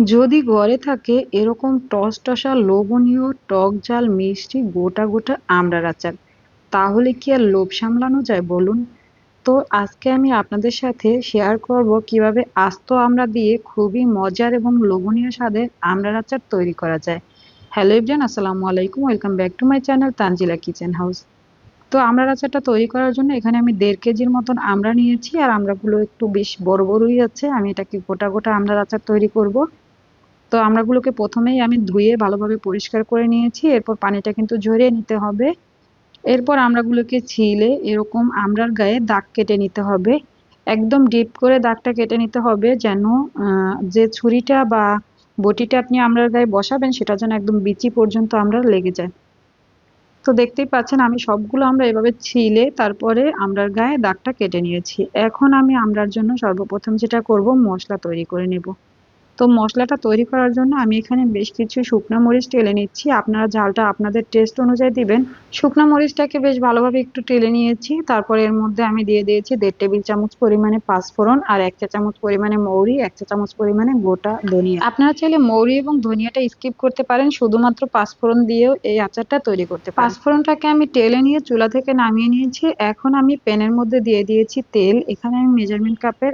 যদি ঘরে থাকে, এরকম টসটসা লোভনীয় টক ঝাল, মিষ্টি, গোটা গোটা আমড়ার আচার তাহলে কি আর লোভ সামলানো যায় বলুন? তো আজকে আমি আপনাদের সাথে শেয়ার করব কীভাবে আস্ত আমড়া দিয়ে খুবই মজার এবং লোভনীয় স্বাদের আমড়ার আচার তৈরি করা যায়। হ্যালো ইবজান আসসালামু আলাইকুম welcome back to my channel Tanzila kitchen house তো আমড়ার আচারটা তৈরি করার জন্য এখানে আমি দেড় কেজির মতন আমড়া নিয়েছি, আর আমড়াগুলো একটু বেশ বড় বড়ই আছে। আমি এটাকে গোটা গোটা আমড়ার আচার তৈরি করব। তো আমড়াগুলোকে প্রথমেই আমি ধুয়ে ভালোভাবে পরিষ্কার করে নিয়েছি, এরপর পানিটা কিন্তু ঝরিয়ে নিতে হবে। এরপর আমড়াগুলোকে ছিলে এরকম আমড়ার গায়ে দাগ কেটে নিতে হবে। একদম ডিপ করে দাগটা কেটে নিতে হবে যেন যে ছুরিটা বা বটিটা আপনি আমড়ার গায়ে বসাবেন সেটা যেন একদম বিচি পর্যন্ত আমরা লেগে যায়। তো দেখতেই পাচ্ছেন আমি সবগুলো আমরা এভাবে ছিলে, তারপরে আমরার গায়ে দাগটা কেটে নিয়েছি। এখন আমি আমরার জন্য সর্বপ্রথম যেটা করব, মশলা তৈরি করে নেব। তো মশলাটা তৈরি করার জন্য আমি এখানে বেশ কিছু শুকনো মরিচ টেলে নিচ্ছি। আপনারা ঝালটা আপনাদের টেস্ট অনুযায়ী দিবেন। শুকনো মরিচটাকে বেশ ভালোভাবে একটু টেলে নিয়েছি। তারপর এর মধ্যে আমি দিয়ে দিয়েছি দেড় টেবিল চামচ পরিমাণে পাঁচফোড়ন আর এক চা চামচ পরিমাণে মৌরি, এক চা চামচ পরিমাণে গোটা ধনিয়া। আপনারা চাইলে মৌরি এবং ধনিয়াটা স্কিপ করতে পারেন। শুধুমাত্র পাঁচফোড়ন দিয়েও এই আচারটা তৈরি করতে পাঁচফোড়নটাকে আমি টেলে নিয়ে চুলা থেকে নামিয়ে নিয়েছি। এখন আমি প্যানের মধ্যে দিয়ে দিয়েছি তেল। এখানে আমি মেজারমেন্ট কাপের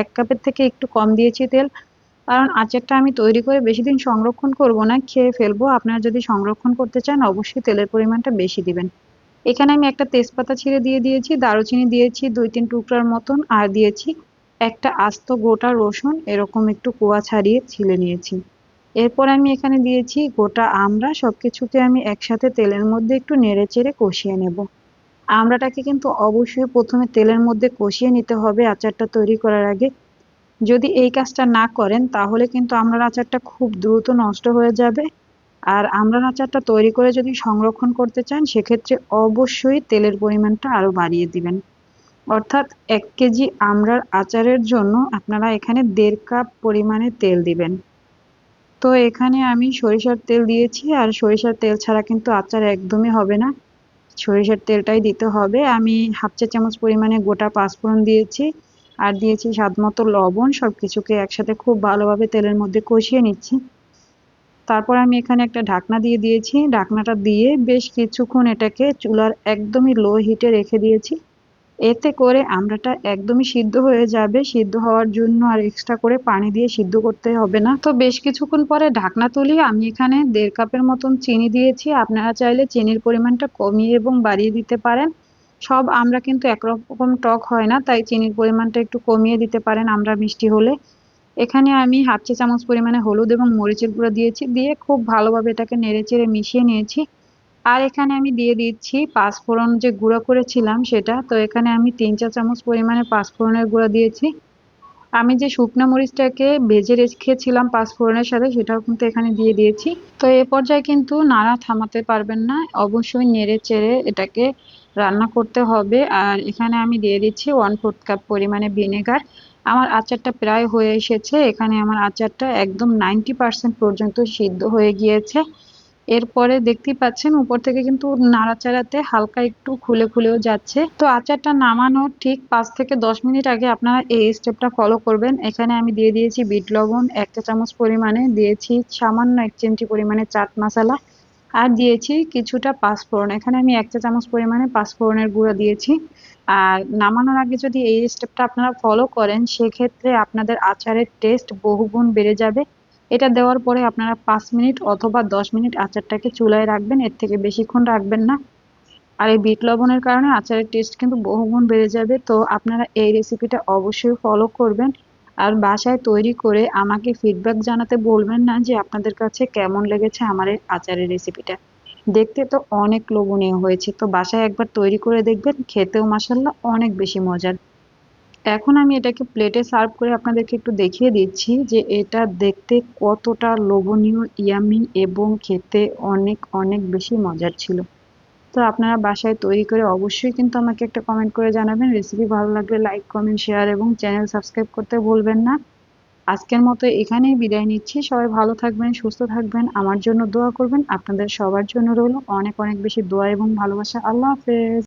এক কাপের থেকে একটু কম দিয়েছি তেল। কারণ আচারটা আমি তৈরি করে বেশি দিন সংরক্ষণ করব না, খেয়ে ফেলব। আপনারা যদি সংরক্ষণ করতে চান, অবশ্যই তেলের পরিমাণটা বেশি দিবেন। এখানে আমি একটা তেজপাতা ছিঁড়ে দিয়ে দিয়েছি, দারুচিনি দিয়েছি দুই তিন টুকরার মতন, আর দিয়েছি একটা আস্ত গোটা রসুন, এরকম একটু কুয়া ছাড়িয়ে ছিলে নিয়েছি। এরপর আমি এখানে দিয়েছি গোটা আমড়া সব কিছুকে আমি একসাথে তেলের মধ্যে একটু নেড়ে চেড়ে কষিয়ে নেব। আমড়াটাকে কিন্তু অবশ্যই প্রথমে তেলের মধ্যে কষিয়ে নিতে হবে আচারটা তৈরি করার আগে। যদি এই কাজটা না করেন, তাহলে কিন্তু আমড়ার আচারটা খুব দ্রুত নষ্ট হয়ে যাবে। আর আমড়ার আচারটা তৈরি করে যদি সংরক্ষণ করতে চান, সেক্ষেত্রে অবশ্যই তেলের পরিমাণটা আরও বাড়িয়ে দিবেন। অর্থাৎ এক কেজি আমড়ার আচারের জন্য আপনারা এখানে দেড় কাপ পরিমাণে তেল দিবেন। তো এখানে আমি সরিষার তেল দিয়েছি, আর সরিষার তেল ছাড়া কিন্তু আচার একদমই হবে না। সরিষার তেলটাই দিতে হবে। আমি হাফ চা চামচ পরিমাণে গোটা পাঁচফোড়ন দিয়েছি। আর দিয়েছি স্বাদ মতো লবণ সব কিছুকে একসাথে খুব ভালোভাবে তেলের মধ্যে কষিয়ে নিচ্ছি। তারপর আমি এখানে একটা ঢাকনা দিয়ে দিয়েছি। ঢাকনাটা দিয়ে বেশ কিছুক্ষণ এটাকে চুলার একদমই লো হিটে রেখে দিয়েছি। এতে করে আমড়াটা একদমই সিদ্ধ হয়ে যাবে। সিদ্ধ হওয়ার জন্য আর এক্সট্রা করে পানি দিয়ে সিদ্ধ করতে হবে না। তো বেশ কিছুক্ষণ পরে ঢাকনা তুলি, আমি এখানে দেড় কাপের মতন চিনি দিয়েছি। আপনারা চাইলে চিনির পরিমাণটা কমিয়ে এবং বাড়িয়ে দিতে পারেন। সব আমরা কিন্তু একরকম টক হয় না, তাই চিনির পরিমাণটা একটু কমিয়ে দিতে পারেন আমরা মিষ্টি হলে। এখানে আমি হাফ চা চামচ পরিমাণে হলুদ এবং মরিচের গুঁড়ো দিয়েছি, দিয়ে খুব ভালোভাবে এটাকে নেড়ে চেড়ে মিশিয়ে নিয়েছি। আর এখানে আমি দিয়ে দিচ্ছি পাঁচফোড়ন যে গুঁড়ো করেছিলাম সেটা, তো এখানে আমি তিন চা চামচ পরিমাণে পাঁচফোড়নের গুঁড়ো দিয়েছি। আমি যে শুকনো মরিচটাকে ভেজে রেখেছিলাম পাঁচফোড়নের সাথে, সেটাও কিন্তু এখানে দিয়ে দিয়েছি। তো এ পর্যায়ে কিন্তু নাড়া থামাতে পারবেন না, অবশ্যই নেড়ে চেড়ে এটাকে রান্না করতে হবে। আর এখানে আমি দিয়ে দিচ্ছি ওয়ান ফোর্থ কাপ পরিমাণে ভিনেগার আমার আচারটা প্রায় হয়ে এসেছে। এখানে আমার আচারটা একদম নাইনটি পার্সেন্ট পর্যন্ত সিদ্ধ হয়ে গিয়েছে। এরপরে দেখতেই পাচ্ছেন, উপর থেকে কিন্তু নাড়াচাড়াতে হালকা একটু খুলে খুলেও যাচ্ছে। তো আচারটা নামানোর ঠিক পাঁচ থেকে দশ মিনিট আগে আপনারা এই স্টেপটা ফলো করবেন। এখানে আমি দিয়ে দিয়েছি বিট লবণ একটা চামচ পরিমাণে। দিয়েছি সামান্য এক চিমটি পরিমাণে চাট মশলা। আর দিয়েছি কিছুটা পাঁচফোড়ন। এখানে আমি এক চা চামচ পরিমাণে পাঁচফোড়নের গুঁড়ো দিয়েছি। আর নামানোর আগে যদি এই স্টেপটা আপনারা ফলো করেন, সেক্ষেত্রে আপনাদের আচারের টেস্ট বহুগুণ বেড়ে যাবে। এটা দেওয়ার পরে আপনারা পাঁচ মিনিট অথবা দশ মিনিট আচারটাকে চুলায় রাখবেন, এর থেকে বেশিক্ষণ রাখবেন না। আর এই বিট লবণের কারণে আচারের টেস্ট কিন্তু বহুগুণ বেড়ে যাবে। তো আপনারা এই রেসিপিটা অবশ্যই ফলো করবেন। আর বাসায় তৈরি করে আমাকে ফিডব্যাক জানাতে বলবেন না যে আপনাদের কাছে কেমন লেগেছে আমার এই আচারের রেসিপিটা দেখতে তো অনেক লোভনীয় হয়েছে। তো বাসায় একবার তৈরি করে দেখবেন, খেতেও মাসাল্লাহ অনেক বেশি মজার। এখন আমি এটাকে প্লেটে সার্ভ করে আপনাদেরকে একটু দেখিয়ে দিচ্ছি যে এটা দেখতে কতটা লোভনীয় ইয়ামি এবং খেতে অনেক অনেক বেশি মজার ছিল। তো আপনারা বাসায় তৈরি করে অবশ্যই কিন্তু আমাকে একটা কমেন্ট করে জানাবেন। রেসিপি ভালো লাগলে লাইক কমেন্ট শেয়ার এবং চ্যানেল সাবস্ক্রাইব করতে ভুলবেন না। আজকের মতো এখানেই বিদায় নিচ্ছি। সবাই ভালো থাকবেন, সুস্থ থাকবেন। আমার জন্য দোয়া করবেন। আপনাদের সবার জন্য রইল অনেক অনেক বেশি দোয়া এবং ভালোবাসা। আল্লাহ হাফেজ।